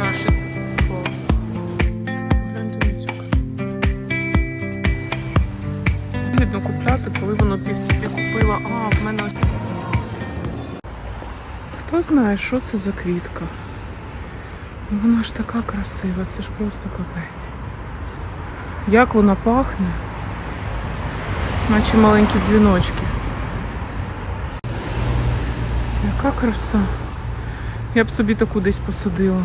зараз Вигідно купляти, коли воно пів собі купила. А, в мене ось. Хто знає, що це за квітка? Ну, Вона ж така красива, це ж просто капець. Як вона пахне, наче маленькі дзвіночки. Яка краса. Я б собі таку десь посадила.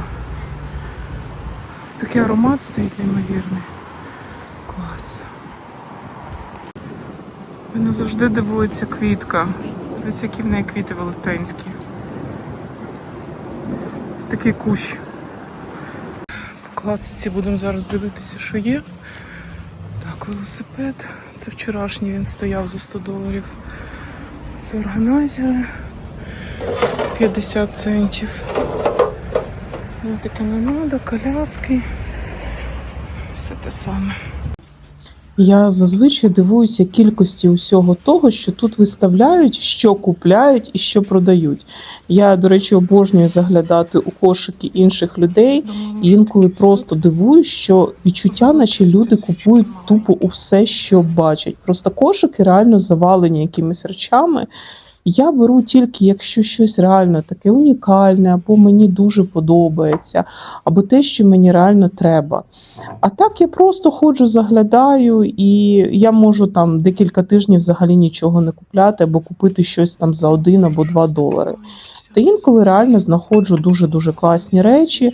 Такий аромат стоїть неймовірний. Клас. Мене завжди дивується квітка. Дивіться, які в неї квіти велетенські. Ось такий кущ. По класиці будемо зараз дивитися, що є. Так, велосипед. Це вчорашній він стояв за 100 доларів. Це органайзери. 50 центів. Ну, таке не треба, коляски. Все те саме. Я зазвичай дивуюся кількості усього того, що тут виставляють, що купляють і що продають. Я, до речі, обожнюю заглядати у кошики інших людей. І інколи просто дивуюсь, що відчуття, наче люди купують тупо усе, що бачать. Просто кошики реально завалені якимись речами. Я беру тільки, якщо щось реально таке унікальне, або мені дуже подобається, або те, що мені реально треба. А так я просто ходжу, заглядаю, і я можу там декілька тижнів взагалі нічого не купляти, або купити щось там за один або два долари. Та інколи реально знаходжу дуже дуже класні речі.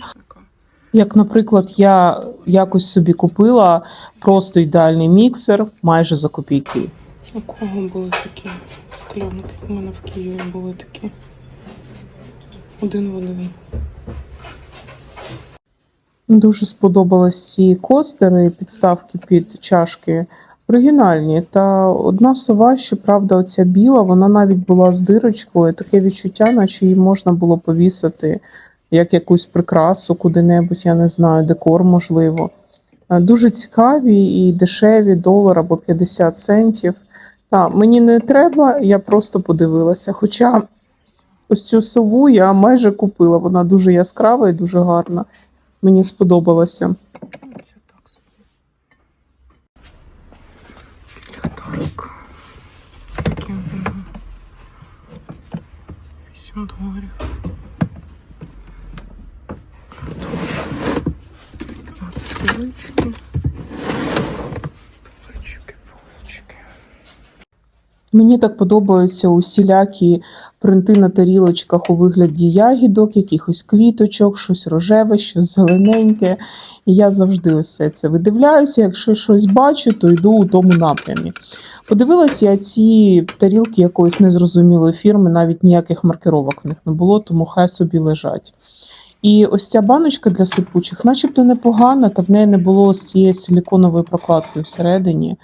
Як, наприклад, я якось собі купила просто ідеальний міксер майже за копійки. У кого були такі склянки? У мене в Києві були такі. Один в один. Дуже сподобались ці костери, підставки під чашки. Оригінальні. Та одна сова, щоправда, оця біла, вона навіть була з дирочкою. Таке відчуття, наче її можна було повісити як якусь прикрасу куди-небудь, я не знаю, декор можливо. Е, Дуже цікаві і дешеві, долар або 50 центів. Та, мені не треба, я просто подивилася. Хоча ось цю сову я майже купила. Вона дуже яскрава і дуже гарна. Мені. Такий, 8 доларів. Туш. 15 полички. Мені так подобаються усілякі принти на тарілочках у вигляді ягідок, якихось квіточок, щось рожеве, щось зелененьке. І я завжди все це видивляюся. Якщо щось бачу, то йду у тому напрямі. Подивилася я ці тарілки якоїсь незрозумілої фірми, навіть ніяких маркировок в них не було, тому хай собі лежать. І ось ця баночка для сипучих, начебто непогана, та в неї не було з цією силіконовою прокладкою всередині.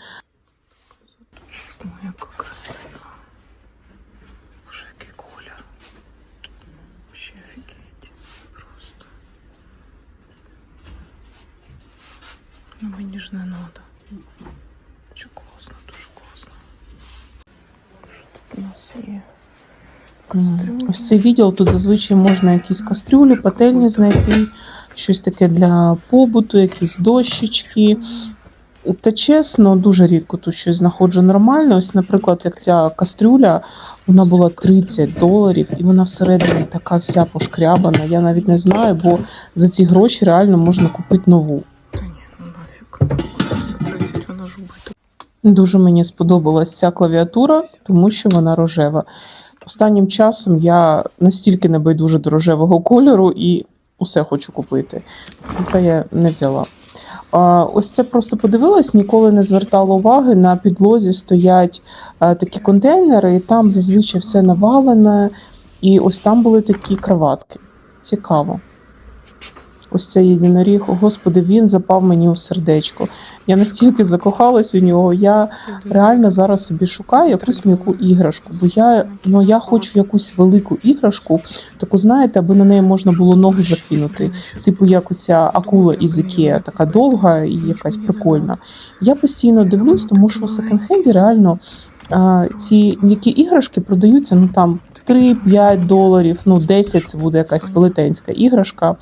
Ну мені ж не надо. Чи класно, дуже класно. Що тут у нас є? Ось цей відділ тут зазвичай можна якісь кастрюлі, пательні знайти, щось таке для побуту, якісь дощечки. Та чесно, дуже рідко тут щось знаходжу нормально. Ось, наприклад, як ця кастрюля, вона була 30 доларів, і вона всередині така вся пошкрябана. Я навіть не знаю, бо за ці гроші реально можна купити нову. Та ні, ну нафіг. 30 вона ж. Дуже мені сподобалась ця клавіатура, тому що вона рожева. Останнім часом я настільки не байдуже до рожевого кольору і усе хочу купити. Та я не взяла. Ось це просто подивилась, ніколи не звертала уваги. На підлозі стоять такі контейнери, і там зазвичай все навалене. І ось там були такі кроватки. Цікаво. Ось цей єдиноріг, господи, він запав мені у сердечко. Я настільки закохалась у нього. Я реально зараз собі шукаю якусь м'яку іграшку, бо я, ну, я хочу якусь велику іграшку, таку, знаєте, аби на неї можна було ногу закинути. Типу, як оця акула із Ікеа, така довга і якась прикольна. Я постійно дивлюсь, тому що у секонд-хенді реально ці м'які іграшки продаються ну там 3-5 доларів, ну 10 це буде якась велетенська іграшка.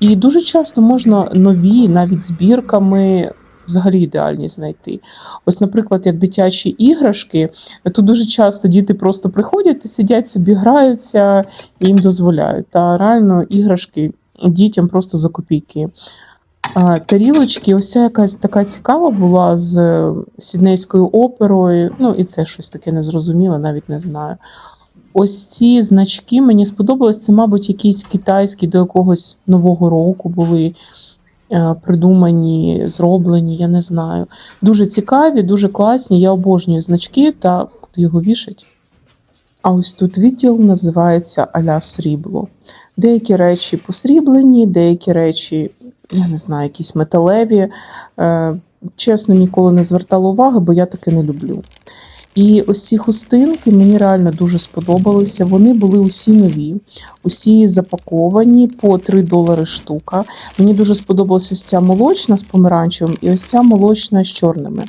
І дуже часто можна нові, навіть збірками, взагалі ідеальні знайти. Ось, наприклад, як дитячі іграшки, тут дуже часто діти просто приходять і сидять собі, граються і їм дозволяють. Та реально іграшки дітям просто за копійки. Тарілочки, ось ця якась така цікава була з сіднейською оперою. Ну і це щось таке незрозуміле, навіть не знаю. Ось ці значки мені сподобалось. Це, мабуть, якісь китайські до якогось нового року були е, придумані, зроблені, я не знаю. Дуже цікаві, дуже класні. Я обожнюю значки та куди його вішать. А ось тут відділ називається Аля Срібло. Деякі речі посріблені, деякі речі, я не знаю, якісь металеві. Е, Чесно, ніколи не звертала уваги, бо я таке не люблю. І ось ці хустинки мені реально дуже сподобалися. Вони були усі нові, усі запаковані по 3 долари штука. Мені дуже сподобалась ось ця молочна з помаранчевим і ось ця молочна з чорними.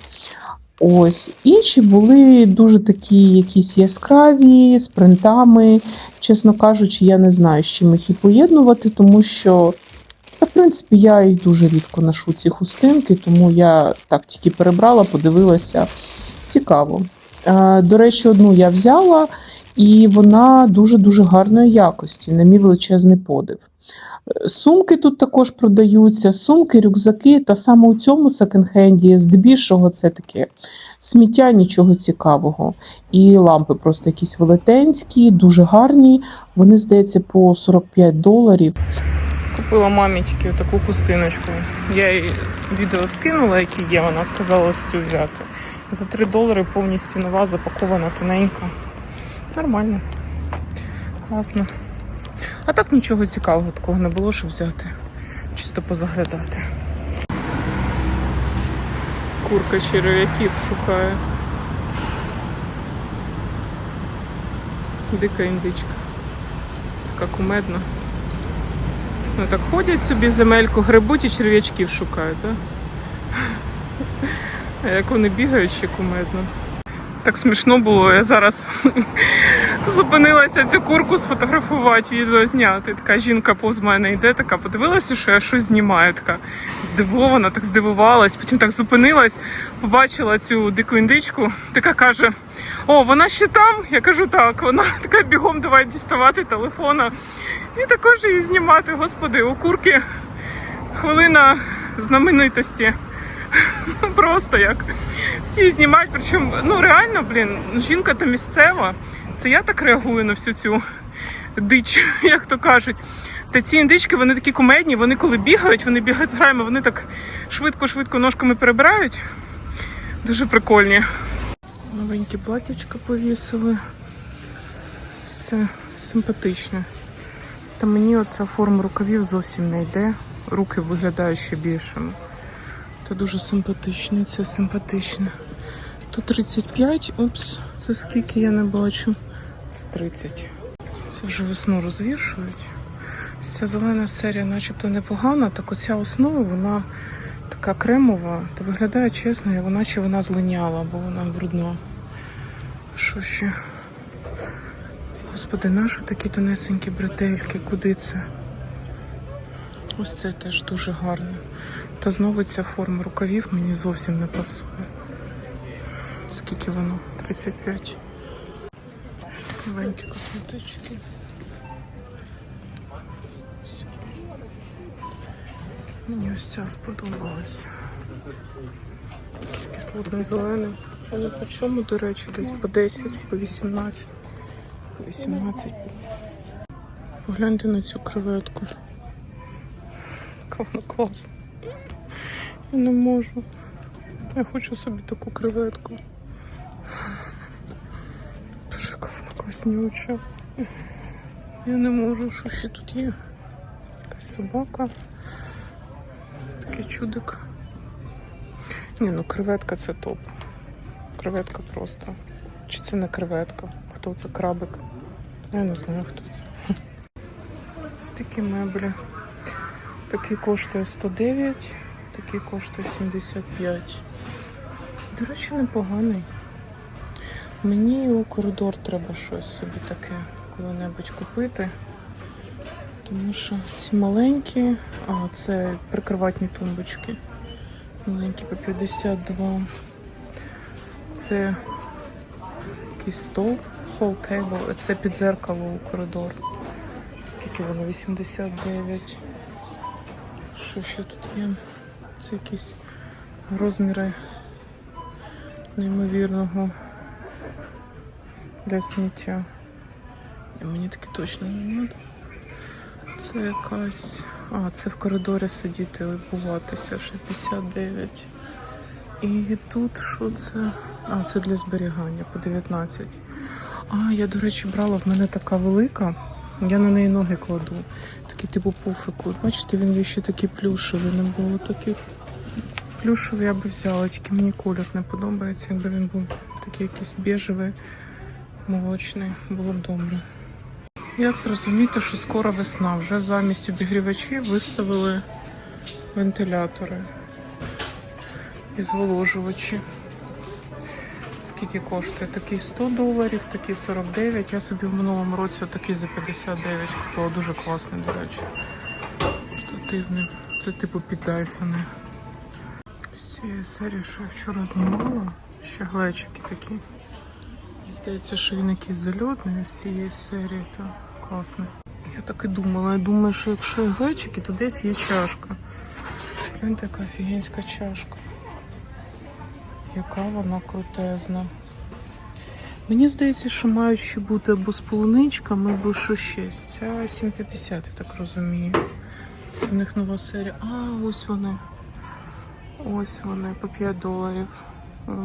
Ось інші були дуже такі якісь яскраві, з принтами. Чесно кажучи, я не знаю, з чим їх і поєднувати, тому що, та, в принципі, я їх дуже рідко ношу ці хустинки, тому я так тільки перебрала, подивилася. Цікаво. Е, До речі, одну я взяла, і вона дуже-дуже гарної якості, на мій величезний подив. Сумки тут також продаються, сумки, рюкзаки, та саме у цьому секонд-хенді, здебільшого, це таке сміття, нічого цікавого. І лампи просто якісь велетенські, дуже гарні. Вони, здається, по 45 доларів. Купила мамі тільки таку хустиночку. Я їй відео скинула, які є. Вона сказала ось цю взяти. За 3 долари повністю нова, запакована, тоненька. Нормально. Класно. А так нічого цікавого такого не було, щоб взяти. Чисто позаглядати. Курка черв'яків шукає. Дика індичка. Така кумедна. Ну так ходять собі земельку, грибуть і черв'ячків шукають, так? А як вони бігають ще кумедно. Так смішно було, я зараз зупинилася цю курку сфотографувати, відео зняти. Така жінка повз мене йде, така подивилася, що я щось знімаю. Така здивована, так здивувалась, потім так зупинилась, побачила цю дику індичку, така каже: О, вона ще там? Я кажу, так, вона така бігом давай діставати телефона і також її знімати. Господи, у курки хвилина знаменитості. Просто як всі знімають, причому ну реально, блін, жінка та місцева. Це я так реагую на всю цю дич, як то кажуть. Та ці індички, вони такі кумедні, вони коли бігають, вони бігають з граями, вони так швидко-швидко ножками перебирають. Дуже прикольні. Новенькі платячка повісили. Ось Це симпатичне. Та мені оця форма рукавів зовсім не йде. Руки виглядають ще більшими. Це дуже симпатичне, це симпатичне. Тут 35, упс, це скільки я не бачу. Це 30. Це вже весну розвішують. Ця зелена серія начебто непогана, так оця основа, вона така кремова, та виглядає чесно, як наче вона злиняла, бо вона брудна. Що ще? Господи, наші такі тонесенькі бретельки, куди це? Ось це теж дуже гарно. Та знову ця форма рукавів мені зовсім не пасує. Скільки воно? 35. Новенькі косметички. Мені ось ця сподобалась. З кислотним зеленим. Але по чому, до речі, десь по 10, по 18, по 18. Погляньте на цю креветку. Яка вона класна. Я не можу. Я хочу собі таку креветку. Дуже класнюча. Я не можу, що ще тут є. Якась собака. Такий чудик. Ні, ну креветка це топ. Креветка просто. Чи це не креветка? Хто це крабик? Я не знаю, хто це. Ось такі меблі. Такий коштує 109, такий коштує 75. До речі, непоганий. Мені у коридор треба щось собі таке коли-небудь купити. Тому що ці маленькі, а це прикриватні тумбочки. Маленькі по 52. Це якийсь стол, hall table, це під зеркало у коридор. Скільки воно? 89. Що тут є? Це якісь розміри неймовірного для сміття. Ні, Мені таке точно не треба. Це якась. А, це в коридорі сидіти, обуватися 69. І тут що це? А, це для зберігання по 19. А, я, до речі, брала, в мене така велика. Я на неї ноги кладу. Такий типу пуфику. Бачите, він є ще такий плюшевий. Не було таких. Плюшевий я би взяла, тільки мені колір не подобається. Якби він був такий якийсь біжевий, молочний, було б добре. Як зрозуміти, що скоро весна? Вже замість обігрівачів виставили вентилятори і зволожувачі. Скільки коштує? Такий 100 доларів, такий 49. Я собі в минулому році такий за 59 купила. Дуже класний, до речі. Портативний. Це типу під Дайсони. З цієї серії, що я вчора знімала, ще глечики такі. Мені здається, що він якийсь зальотний з цієї серії, то класний. Я так і думала. Я думаю, що якщо і глечики, то десь є чашка. Гляньте, така офігенська чашка. Яка вона крутезна. Мені здається, що мають ще бути або з полуничками, або що ще. Ця 7,50, я так розумію. Це в них нова серія. А, ось вони. Ось вони по 5 доларів.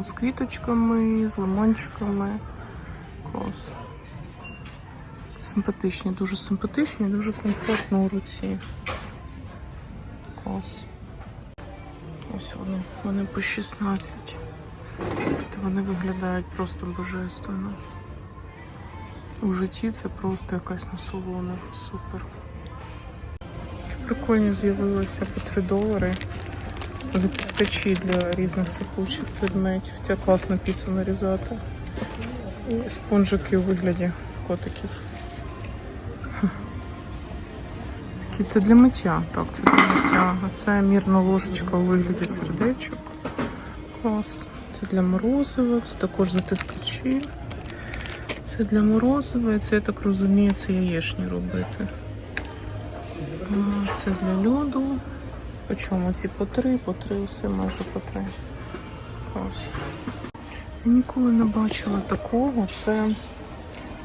З квіточками, з лимончиками. Клас. Симпатичні, дуже симпатичні, дуже комфортно у руці. Клас. Ось вони. Вони по 16. Та Вони виглядають просто божественно. У житті це просто якась насолода. Супер. Прикольні з'явилися по 3 долари. Затискачі для різних сипучих предметів. Це класно піцу нарізати. І спонжики у вигляді котиків. Такі це для миття. Так, це для миття. А це мірна ложечка у вигляді сердечок. Клас. Це для морозива, це також затискачі. Це для морозива, і це, я так розумію, це яєчні робити. Це для льоду. По чому ці по три, по три, усе майже по три. Клас. Я ніколи не бачила такого. Це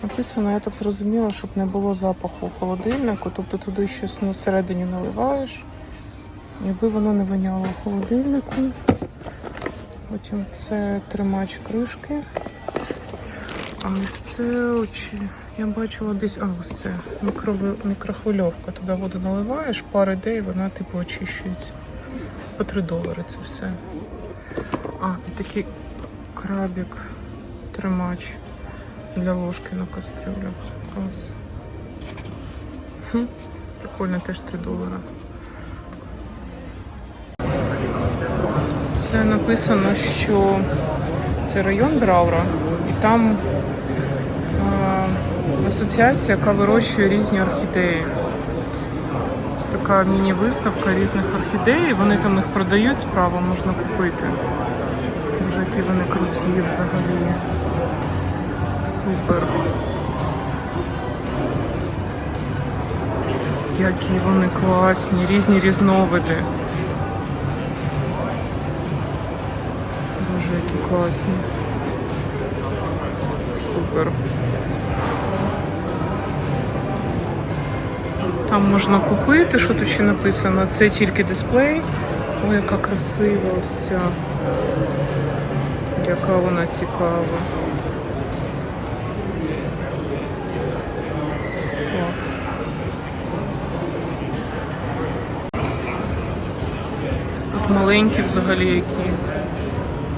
написано, я так зрозуміла, щоб не було запаху у холодильнику. Тобто туди щось ну, всередині наливаєш, якби воно не воняло у холодильнику. Потім це тримач кришки. А ось це очі. Я бачила десь, а ось це мікрови... мікрохвильовка. Туди воду наливаєш, пара ідей, і вона типу очищується. По 3 долари це все. А, і такий крабик, тримач для ложки на кастрюлю. Клас. Хм, прикольно, теж 3 долари. Це написано, що це район Браура, і там е, асоціація, яка вирощує різні орхідеї. Ось така міні-виставка різних орхідей. Вони там їх продають справа, можна купити. Боже, які вони круті взагалі. Супер. Які вони класні, різні різновиди. Класні. Супер. Там можна купити, що тут ще написано. Це тільки дисплей. Ой, яка красива вся. Яка вона цікава. Клас. Тут маленькі взагалі які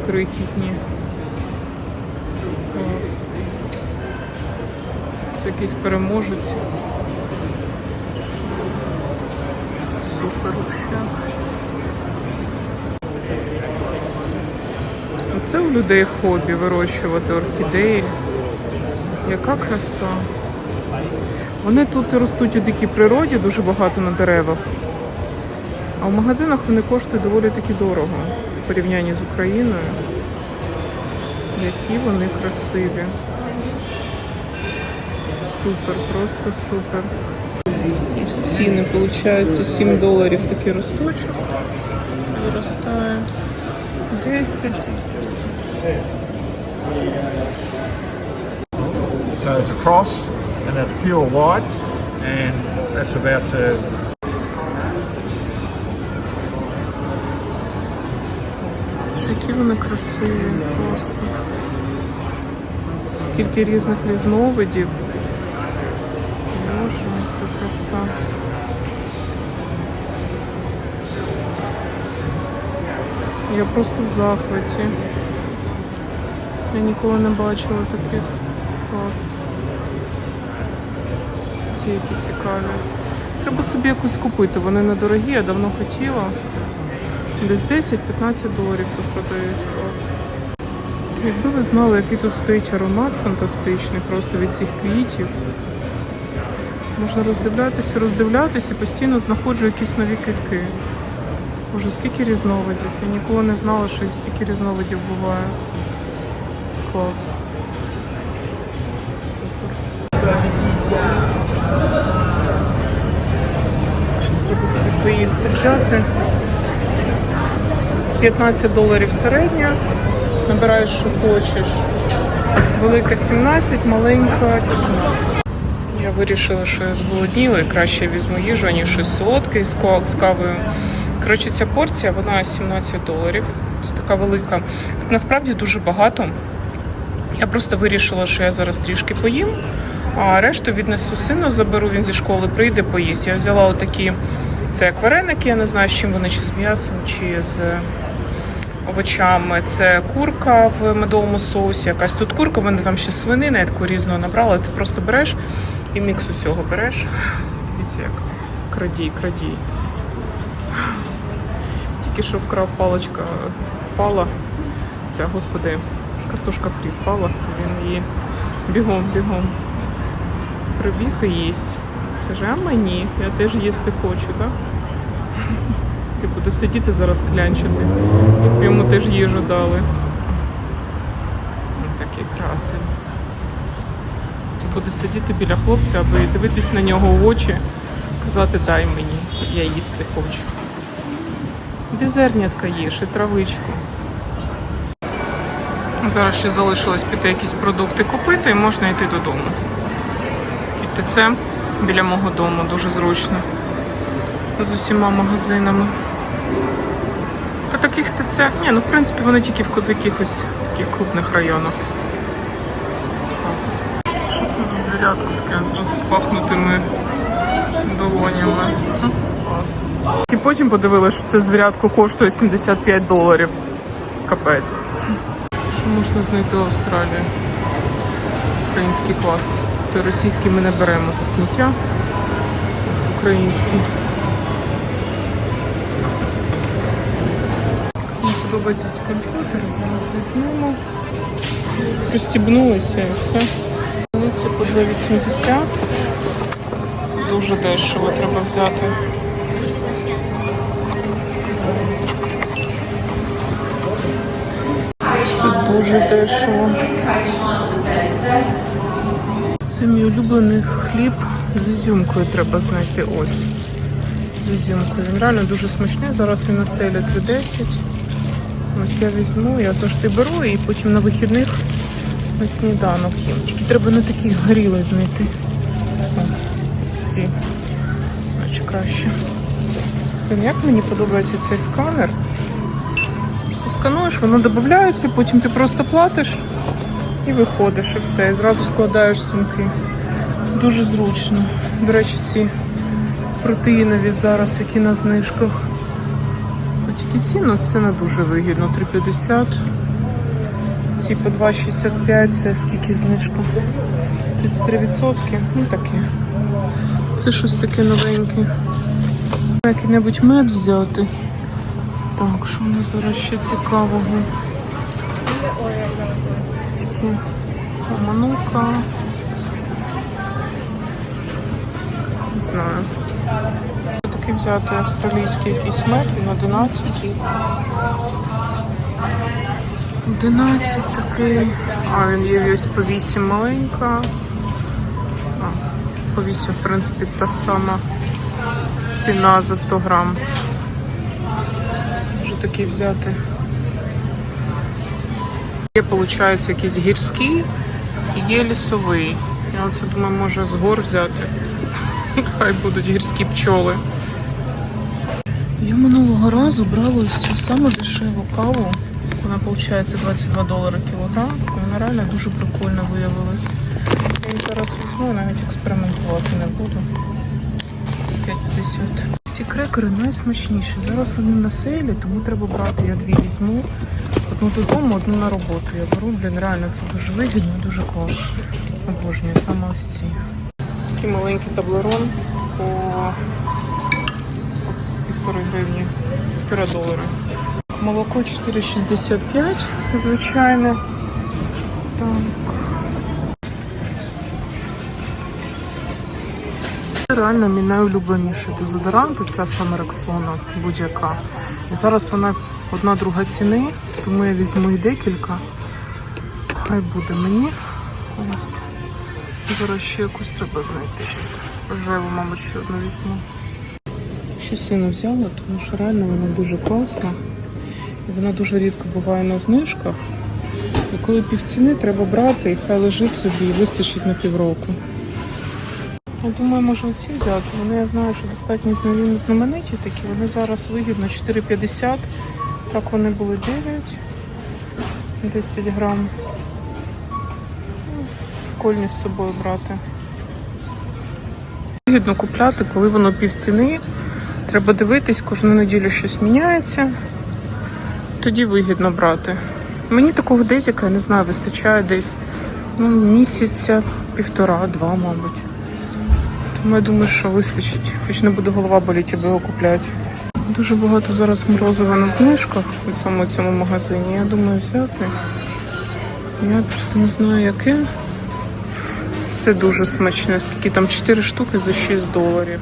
крихітні. Клас. Це якийсь переможець. Супер вообще. Оце у людей хобі вирощувати орхідеї. Яка краса. Вони тут ростуть у дикій природі, дуже багато на деревах. А в магазинах вони коштують доволі таки дорого в порівнянні з Україною. Які вони красиві. Супер, просто супер. Ціни, виходить, 7 доларів такий росточок. Виростає 10. So it's a cross, and that's pure white, and that's about to Боже, Які вони красиві просто. Скільки різних різновидів. Боже, яка краса. Я просто в захваті. Я ніколи не бачила таких клас. Ці які цікаві. Треба собі якусь купити. Вони недорогі, я давно хотіла. Десь 10-15 доларів тут продають клас. Якби ви знали, який тут стоїть аромат фантастичний, просто від цих квітів. Можна роздивлятися, роздивлятися і постійно знаходжу якісь нові квітки. Боже, скільки різновидів. Я ніколи не знала, що стільки різновидів буває. Клас. Супер. Щось треба собі поїсти взяти. 15 доларів середня. Набираєш, що хочеш. Велика 17, маленька 14. Я вирішила, що я зголодніла і краще візьму їжу, аніж щось солодке з кавою. Коротше, ця порція вона 17 доларів. Це така велика. Насправді дуже багато. Я просто вирішила, що я зараз трішки поїм, а решту віднесу сину, заберу він зі школи, прийде, поїсть. Я взяла отакі, це як вареники, я не знаю, з чим вони, чи з м'ясом, чи з овочами. Це курка в медовому соусі, якась тут курка, вони там ще свинина, я таку різного набрала. Ти просто береш і мікс усього береш. Дивіться, як крадій, крадій. Тільки що вкрав паличка, впала. Ця, господи, картошка фрі впала, він її бігом, бігом прибіг і їсть. Скаже, а мені, я теж їсти хочу, так? Ти буде сидіти зараз клянчити. щоб Йому теж їжу дали. Такий красень. Буде сидіти біля хлопця, аби дивитись на нього в очі, казати дай мені, я їсти хочу. Де зернятка їж і травичку. Зараз ще залишилось піти якісь продукти купити і можна йти додому. Такий ТЦ біля мого дому, дуже зручно. З усіма магазинами. Та таких ТЦ, ні, ну в принципі вони тільки в якихось таких крупних районах. Клас. Що це за звірятко таке з розпахнутими долонями? Клас. І потім подивилися, що це звірятко коштує 75 доларів. Капець. Що можна знайти в Австралії? Український клас. То російський ми не беремо то сміття. Ось український. Подобається ці комп'ютери, зараз візьмемо. Пристібнулися і все. Це по 2,80. Це дуже дешево треба взяти. Це дуже дешево. Це мій улюблений хліб з ізюмкою треба знайти ось. З ізюмкою. Він реально дуже смачний. Зараз він на селі 3,10. Ось я візьму, я завжди беру і потім на вихідних на сніданок їм. Тільки треба не такий горілий знайти. Ось ці. Наче краще. Як мені подобається цей сканер. Просто скануєш, воно додається, потім ти просто платиш і виходиш, і все. І зразу складаєш сумки. Дуже зручно. До речі, ці протеїнові зараз, які на знижках. Ну, Тільки ці, ну це не дуже вигідно. 3,50. Ці по 2,65, це скільки знижка? 33%. Ну таке. Це щось таке новеньке. Який-небудь мед взяти. Так, що у нас зараз ще цікавого? Такі Оманука. Не знаю. Такий взяти австралійський якийсь мед, він 11. 11 такий. А, він є ось по 8 маленька. А, по 8, в принципі, та сама ціна за 100 грам. Може такий взяти. Є, виходить, якийсь гірський і є лісовий. Я оце думаю, може з гор взяти. Хай будуть гірські пчоли. Я минулого разу брала цю саму дешеву каву. Вона виходить 22 долари кілограм. Вона реально дуже прикольно виявилась. Я її зараз візьму, навіть експериментувати не буду. 50. Ці крекери найсмачніші. Зараз вони на сейлі, тому треба брати. Я дві візьму. Одну додому, одну на роботу. Я беру, блін, реально це дуже вигідно, дуже класно. Обожнюю саме ось ці. Такий маленький таблерон по півтори гривні, півтора долара. Молоко 4,65, звичайно. Так. Реально мій найулюбленіший дезодорант, ця саме Рексона будь-яка. Зараз вона одна друга ціни, тому я візьму і декілька. Хай буде мені. Ось. Зараз ще якусь треба знайти. Щас рожеву, мабуть, ще одну візьму. Сину взяла, тому що реально вона дуже класна. Вона дуже рідко буває на знижках. І коли півціни треба брати, і хай лежить собі і вистачить на півроку. Я думаю, можу усі взяти. Вони я знаю, що достатньо зна- знамениті такі. Вони зараз вигідно 4,50. Так вони були 9, 10 грам. Ну, Прикольні з собою брати. Вигідно купляти, коли воно півціни. Треба дивитись, кожну неділю щось міняється. Тоді вигідно брати. Мені такого дезіка, я не знаю, вистачає десь ну, місяця, півтора-два, мабуть. Тому я думаю, що вистачить. Хоч не буде голова боліти, аби його купляти. Дуже багато зараз морозива на знижках у цьому цьому магазині. Я думаю взяти. Я просто не знаю, яке. Все дуже смачне. Скільки там 4 штуки за 6 доларів.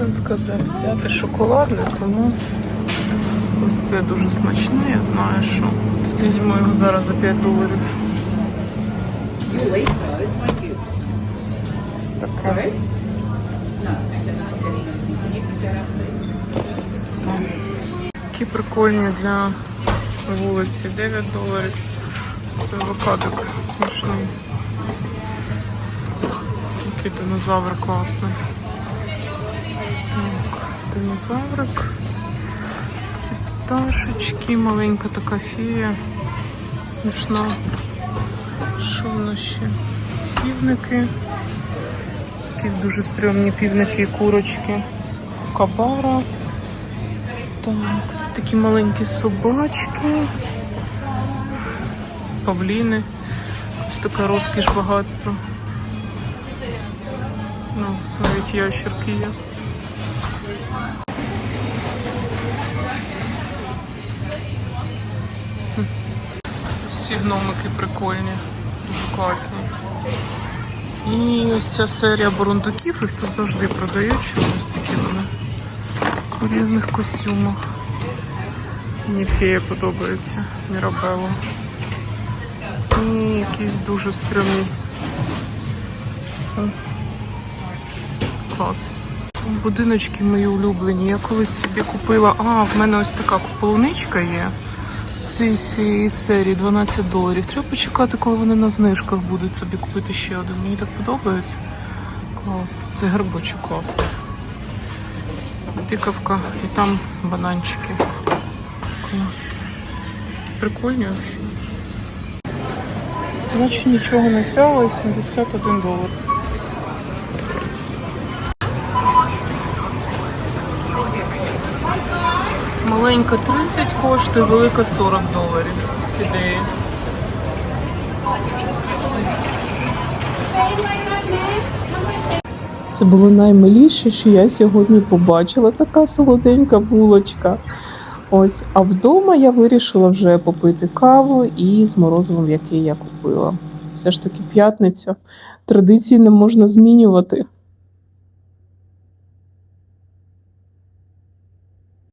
Сын сказав взяти шоколадне, тому ось це дуже смачне, я знаю, що. Візьму його зараз за 5 доларів. Такі прикольні для вулиці. 9 доларів. Це авокадик смішний. Який динозавр класний. Динозаврик. Ці пташечки, маленька така фія. Смішна. Що в нас ще? Півники. Якісь дуже стрьомні півники курочки. Кабара. Так, це такі маленькі собачки. Павліни. Ось така розкіш багатство. Ну, навіть ящерки є. Всі гномики прикольні, дуже класні. І ось ця серія бурундуків, їх тут завжди продають, чомусь такі вони у різних костюмах. Мені фея подобається, Мірабелла. І якісь дуже стрімні. Клас. Будиночки мої улюблені. Я колись собі купила. А, в мене ось така полуничка є. З цієї серії 12 доларів. Треба почекати, коли вони на знижках будуть собі купити ще один. Мені так подобається. Клас. Це грибочок класний. Тикавка і там бананчики. Клас. Такі прикольні взагалі. Наче нічого не взяла, і 71 долар. Маленька 30 коштує, велика 40 доларів. Ідеї. Це було наймиліше, що я сьогодні побачила. Така солоденька булочка. Ось, а вдома я вирішила вже попити каву і з морозивом, який я купила. Все ж таки п'ятниця. Традиції не можна змінювати.